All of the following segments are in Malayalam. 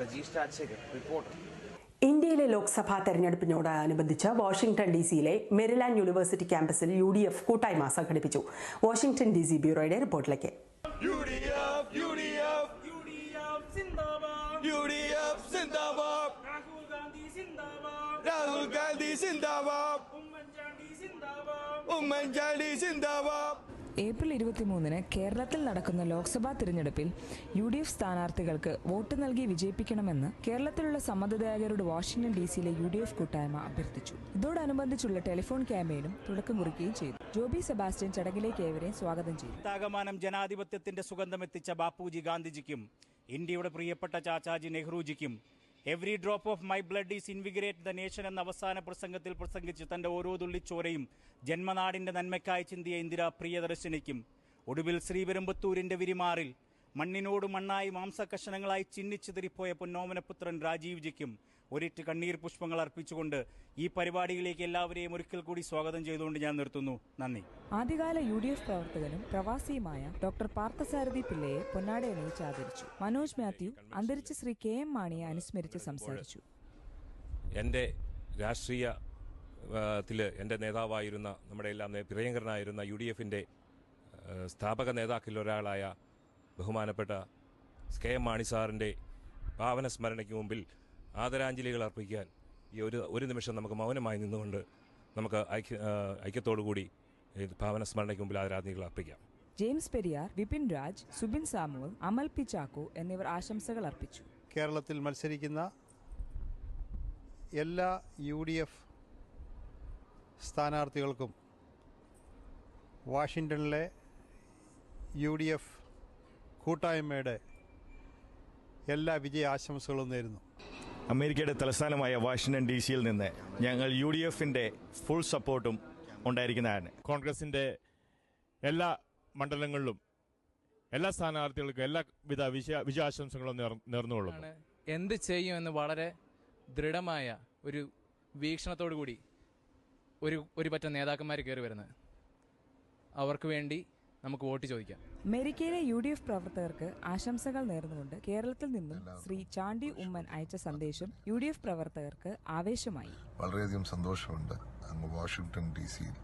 പ്രജീഷ് രാജശേഖർ റിപ്പോർട്ടർ ഇന്ത്യയിലെ ലോക്സഭാ തെരഞ്ഞെടുപ്പിനോടനുബന്ധിച്ച് വാഷിംഗ്ടൺ ഡി സിയിലെ മെരിലാൻഡ് യൂണിവേഴ്സിറ്റി ക്യാമ്പസിൽ യു ഡി എഫ് കൂട്ടായ്മ സംഘടിപ്പിച്ചു. വാഷിംഗ്ടൺ ഡി സി ബ്യൂറോയുടെ റിപ്പോർട്ടിലേക്ക് രാഹുൽ ഗാന്ധി സിന്ദാബാദ്. ഉമ്മൻചാണ്ടി സിന്ദാബാദ്. ഏപ്രിൽ ഇരുപത്തിമൂന്നിന് കേരളത്തിൽ നടക്കുന്ന ലോക്സഭാ തിരഞ്ഞെടുപ്പിൽ യു ഡി എഫ് സ്ഥാനാർത്ഥികൾക്ക് വോട്ട് നൽകി വിജയിപ്പിക്കണമെന്ന് കേരളത്തിലുള്ള സമ്മതിദായകരോട് വാഷിംഗ്ടൺ ഡി സിയിലെ യു ഡി എഫ് കൂട്ടായ്മ അഭ്യർത്ഥിച്ചു. ഇതോടനുബന്ധിച്ചുള്ള ടെലിഫോൺ ക്യാമ്പയിനും തുടക്കം കുറിക്കുകയും ചെയ്തു. ജോബി സെബാസ്റ്റ്യൻ ചടങ്ങിലേക്ക് ഏവരെയും സ്വാഗതം ചെയ്തു. താകമാനം ജനാധിപത്യത്തിന്റെ സുഗന്ധമെത്തിച്ച ബാപ്പുജി ഗാന്ധിജിക്കും ഇന്ത്യയുടെ പ്രിയപ്പെട്ട Chachaji നെഹ്റുജിക്കും every drop of my blood is invigorate the nation എന്ന അവസാന പ്രസംഗത്തിൽ പ്രസംഗിച്ച് തന്റെ ഓരോ തുള്ളിച്ചോരയും ജന്മനാടിന്റെ നന്മയ്ക്കായി ചിന്തിയ ഇന്ദിര പ്രിയദർശിനിക്കും ഒടുവിൽ ശ്രീപെരുമ്പത്തൂരിന്റെ വിരിമാറിൽ മണ്ണിനോട് മണ്ണായി മാംസകഷണങ്ങളായി ചിന്നിച്ചിതറിപ്പോയ പൊന്നോമനപുത്രൻ രാജീവ്ജിക്കും ഒരിറ്റ് കണ്ണീർ പുഷ്പങ്ങൾ അർപ്പിച്ചുകൊണ്ട് ഈ പരിപാടിയിലേക്ക് എല്ലാവരെയും ഒരിക്കൽ കൂടി സ്വാഗതം ചെയ്തുകൊണ്ട് ഞാൻ നിർത്തുന്നു. നന്ദി. ആദ്യകാല യു ഡി എഫ് പ്രവർത്തകനും പ്രവാസിയുമായ ഡോക്ടർ പാർത്ഥസാരഥി പിള്ളയെ പൊന്നാട അണിയിച്ച് ആദരിച്ചു. മനോജ് മാത്യു അന്തരിച്ച ശ്രീ കെ എം മാണിയെ അനുസ്മരിച്ച് സംസാരിച്ചു. എന്റെ രാഷ്ട്രീയ ആ, ത്തിൽ എന്റെ നേതാവായിരുന്ന നമ്മുടെ എല്ലാം നേ- പ്രിയങ്കരനായിരുന്ന യു ഡി എഫിന്റെ സ്ഥാപക നേതാക്കളിൽ ഒരാളായ ബഹുമാനപ്പെട്ട എസ് കെ എം മാണി സാറിന്റെ സ്മരണയ്ക്ക് മുമ്പിൽ ആദരാഞ്ജലികൾ അർപ്പിക്കാൻ ഈ ഒരു ഒരു നിമിഷം നമുക്ക് മൗനമായി നിന്നുകൊണ്ട് നമുക്ക് ഐക്യ ആ, ഐക്യത്തോടു കൂടി ഈ പാവന സ്മരണയ്ക്ക് മുമ്പിൽ ആദരാഞ്ജലികൾ അർപ്പിക്കാം. James Periyar Vipin Raj Subin Samuel Amal P Chacko എന്നിവർ ആശംസകൾ അർപ്പിച്ചു. കേരളത്തിൽ മത്സരിക്കുന്ന എല്ലാ യു ഡി എഫ് സ്ഥാനാർത്ഥികൾക്കും വാഷിങ്ടണിലെ യു ഡി എഫ് കൂട്ടായ്മയുടെ എല്ലാ വിജയ ആശംസകളും നേരുന്നു. അമേരിക്കയുടെ തലസ്ഥാനമായ വാഷിങ്ടൺ ഡി സിയിൽ നിന്ന് ഞങ്ങൾ യു ഡി എഫിന്റെ ഫുൾ സപ്പോർട്ടും ഉണ്ടായിരിക്കുന്നതാണ്. കോൺഗ്രസിന്റെ എല്ലാ മണ്ഡലങ്ങളിലും എല്ലാ സ്ഥാനാർത്ഥികൾക്കും എല്ലാവിധ വിജയ വിജയാശംസകളും നേർ- നേർന്നുകൊള്ളുന്നു. എന്ത് ചെയ്യുമെന്ന് വളരെ ദൃഢമായ ഒരു വീക്ഷണത്തോടു കൂടി ഒരു ഒരു പറ്റം നേതാക്കന്മാർ കയറി വരുന്നത്. അവർക്ക് വേണ്ടി നമുക്ക് വോട്ട് ചോദിക്കാം. അമേരിക്കയിലെ യു ഡി എഫ് പ്രവർത്തകർക്ക് ആശംസകൾ നേർന്നുകൊണ്ട് കേരളത്തിൽ നിന്നും ശ്രീ ചാണ്ടി ഉമ്മൻ അയച്ച സന്ദേശം യു ഡി എഫ് പ്രവർത്തകർക്ക് ആവേശമായി. വളരെയധികം സന്തോഷമുണ്ട് അങ്ങ് വാഷിംഗ്ടൺ ഡി സിയിൽ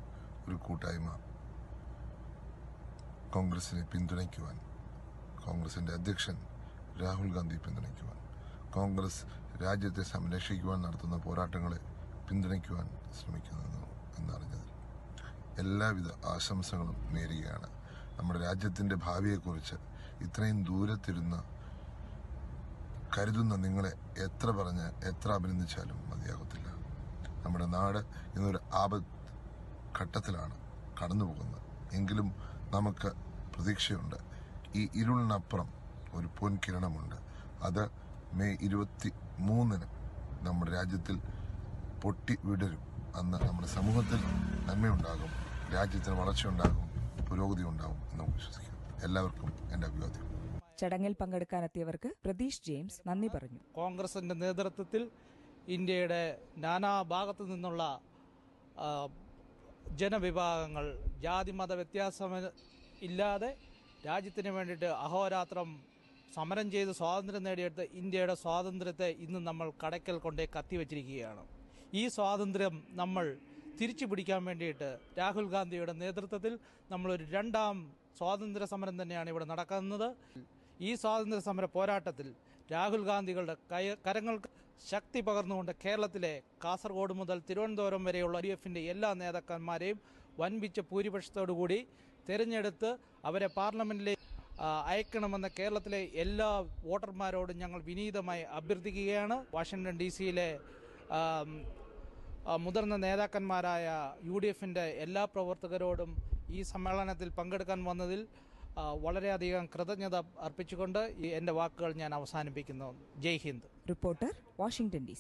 ഒരു കൂട്ടായ്മ കോൺഗ്രസിനെ പിന്തുണയ്ക്കുവാൻ കോൺഗ്രസിന്റെ അധ്യക്ഷൻ രാഹുൽ ഗാന്ധി പിന്തുണയ്ക്കുവാൻ കോൺഗ്രസ് രാജ്യത്തെ സംരക്ഷിക്കുവാൻ നടത്തുന്ന പോരാട്ടങ്ങളെ പിന്തുണയ്ക്കുവാൻ ശ്രമിക്കുന്നു എന്നറിഞ്ഞതിൽ എല്ലാവിധ ആശംസകളും നേരുകയാണ്. നമ്മുടെ രാജ്യത്തിന്റെ ഭാവിയെക്കുറിച്ച് ഇത്രയും ദൂരത്തിരുന്ന് കരുതുന്ന നിങ്ങളെ എത്ര പറഞ്ഞ് എത്ര അഭിനന്ദിച്ചാലും മതിയാകത്തില്ല. നമ്മുടെ നാട് ഇന്നൊരു ആപത്ത് ഘട്ടത്തിലാണ് കടന്നു പോകുന്നത് എങ്കിലും നമുക്ക് പ്രതീക്ഷയുണ്ട്. ഈ ഇരുളിനപ്പുറം ഒരു പൊൻകിരണമുണ്ട്. അത് മെയ് ഇരുപത്തി മൂന്നിന് നമ്മുടെ രാജ്യത്തിൽ പൊട്ടി വിടരും. അന്ന് നമ്മുടെ സമൂഹത്തിൽ നന്മയുണ്ടാകും രാജ്യത്തിന് വളർച്ചയുണ്ടാകും പുരോഗതി ഉണ്ടാകും എന്ന് നമുക്ക് വിശ്വസിക്കാം. എല്ലാവർക്കും എന്റെ അഭിവാദ്യം. ചടങ്ങിൽ പങ്കെടുക്കാനെത്തിയവർക്ക് പ്രതീഷ് ജെയിംസ് നന്ദി പറഞ്ഞു. കോൺഗ്രസിന്റെ നേതൃത്വത്തിൽ ഇന്ത്യയുടെ നാനാ ഭാഗത്തു നിന്നുള്ള ജനവിഭാഗങ്ങൾ ജാതി മത വ്യത്യാസം ഇല്ലാതെ രാജ്യത്തിന് വേണ്ടിയിട്ട് അഹോരാത്രം സമരം ചെയ്ത് സ്വാതന്ത്ര്യം നേടിയെടുത്ത് ഇന്ത്യയുടെ സ്വാതന്ത്ര്യത്തെ ഇന്ന് നമ്മൾ കടയ്ക്കൽ കൊണ്ടേ കത്തിവെച്ചിരിക്കുകയാണ്. ഈ സ്വാതന്ത്ര്യം നമ്മൾ തിരിച്ചു പിടിക്കാൻ വേണ്ടിയിട്ട് രാഹുൽ ഗാന്ധിയുടെ നേതൃത്വത്തിൽ നമ്മളൊരു രണ്ടാം സ്വാതന്ത്ര്യ സമരം തന്നെയാണ് ഇവിടെ നടക്കുന്നത്. ഈ സ്വാതന്ത്ര്യ സമര പോരാട്ടത്തിൽ രാഹുൽ ഗാന്ധികളുടെ കരങ്ങൾ കരങ്ങൾക്ക് ശക്തി പകർന്നുകൊണ്ട് കേരളത്തിലെ കാസർഗോഡ് മുതൽ തിരുവനന്തപുരം വരെയുള്ള ഡി എഫിന്റെ എല്ലാ നേതാക്കന്മാരെയും വൻപിച്ച ഭൂരിപക്ഷത്തോടുകൂടി തിരഞ്ഞെടുത്ത് അവരെ പാർലമെന്റിലേക്ക് അയക്കണമെന്ന് കേരളത്തിലെ എല്ലാ വോട്ടർമാരോടും ഞങ്ങൾ വിനീതമായി അഭ്യർത്ഥിക്കുകയാണ്. വാഷിങ്ടൺ ഡി സിയിലെ മുതിർന്ന നേതാക്കന്മാരായ യു ഡി എഫിന്റെ എല്ലാ പ്രവർത്തകരോടും ഈ സമ്മേളനത്തിൽ പങ്കെടുക്കാൻ വന്നതിൽ വളരെയധികം കൃതജ്ഞത അർപ്പിച്ചുകൊണ്ട് എന്റെ വാക്കുകൾ ഞാൻ അവസാനിപ്പിക്കുന്നു. Jai Hind. Reporter Washington D